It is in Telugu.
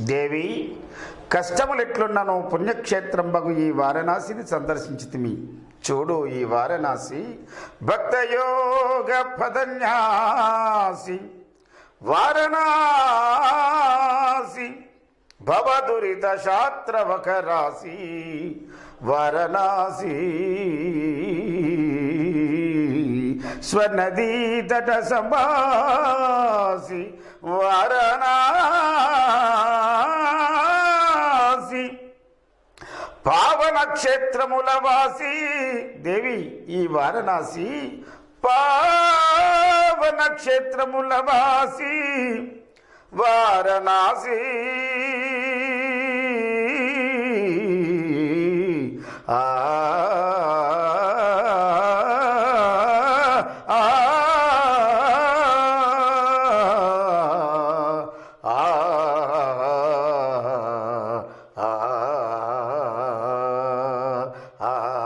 దేవి కష్టములు ఎట్లున్నాను పుణ్యక్షేత్రం బగు ఈ వారణాసిని సందర్శించితిమి. చూడు ఈ వారణాసి భక్తయోగ పదన్యాసి వారణాసి భవదురిత శాస్త్రవక రాశి వారణాసి. స్వనదీ తట సమాసి వారణాసి. పావన క్షేత్రముల వాసి దేవి ఈ వారణాసి పావన క్షేత్రముల వాసి వారణాసి. ఆ